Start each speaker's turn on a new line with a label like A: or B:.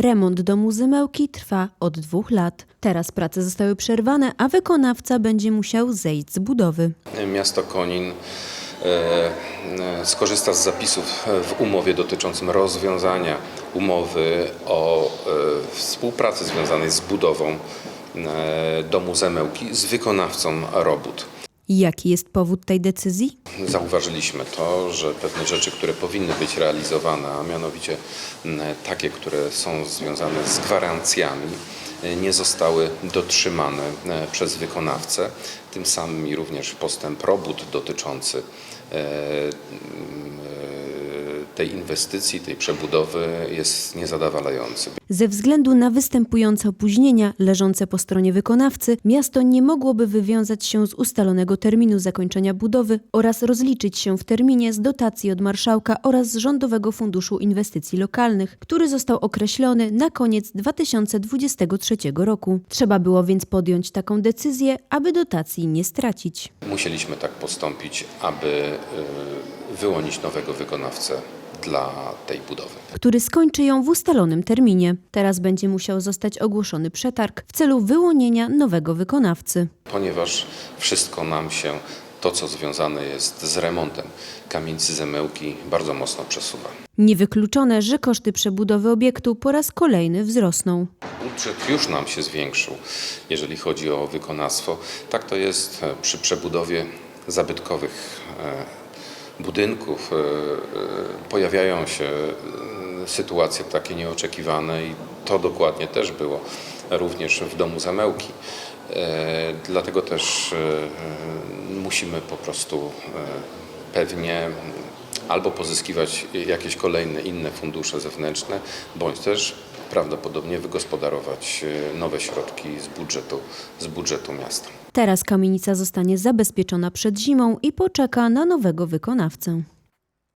A: Remont domu Zymełki trwa od dwóch lat. Teraz prace zostały przerwane, a wykonawca będzie musiał zejść z budowy.
B: Miasto Konin e, e, skorzysta z zapisów w umowie dotyczącym rozwiązania umowy o e, współpracy związanej z budową domu Zemełki z wykonawcą robót.
A: Jaki jest powód tej decyzji?
B: Zauważyliśmy to, że pewne rzeczy, które powinny być realizowane, a mianowicie takie, które są związane z gwarancjami, e, nie zostały dotrzymane e, przez wykonawcę. Tym samym również postęp robót dotyczący e, tej inwestycji, tej przebudowy jest niezadowalający.
A: Ze względu na występujące opóźnienia leżące po stronie wykonawcy, miasto nie mogłoby wywiązać się z ustalonego terminu zakończenia budowy oraz rozliczyć się w terminie z dotacji od marszałka oraz z Rządowego Funduszu Inwestycji Lokalnych, który został określony na koniec 2023 roku. Trzeba było więc podjąć taką decyzję, aby dotacji nie stracić.
B: Musieliśmy tak postąpić, aby e, wyłonić nowego wykonawcę dla tej budowy.
A: który skończy ją w ustalonym terminie. Teraz będzie musiał zostać ogłoszony przetarg w celu wyłonienia nowego wykonawcy.
B: ponieważ wszystko nam się, to co związane jest z remontem kamienicy Zemełki, bardzo mocno przesuwa.
A: Niewykluczone, że koszty przebudowy obiektu po raz kolejny wzrosną.
B: Budżet już nam się zwiększył, jeżeli chodzi o wykonawstwo. Tak to jest przy przebudowie zabytkowych e, budynków. e, e, Pojawiają się e, sytuacje takie nieoczekiwane i to dokładnie też było również w domu Zamełki. Dlatego też musimy po prostu pewnie albo pozyskiwać jakieś kolejne inne fundusze zewnętrzne, bądź też prawdopodobnie wygospodarować e, nowe środki z budżetu, z budżetu miasta.
A: Teraz kamienica zostanie zabezpieczona przed zimą i poczeka na nowego wykonawcę.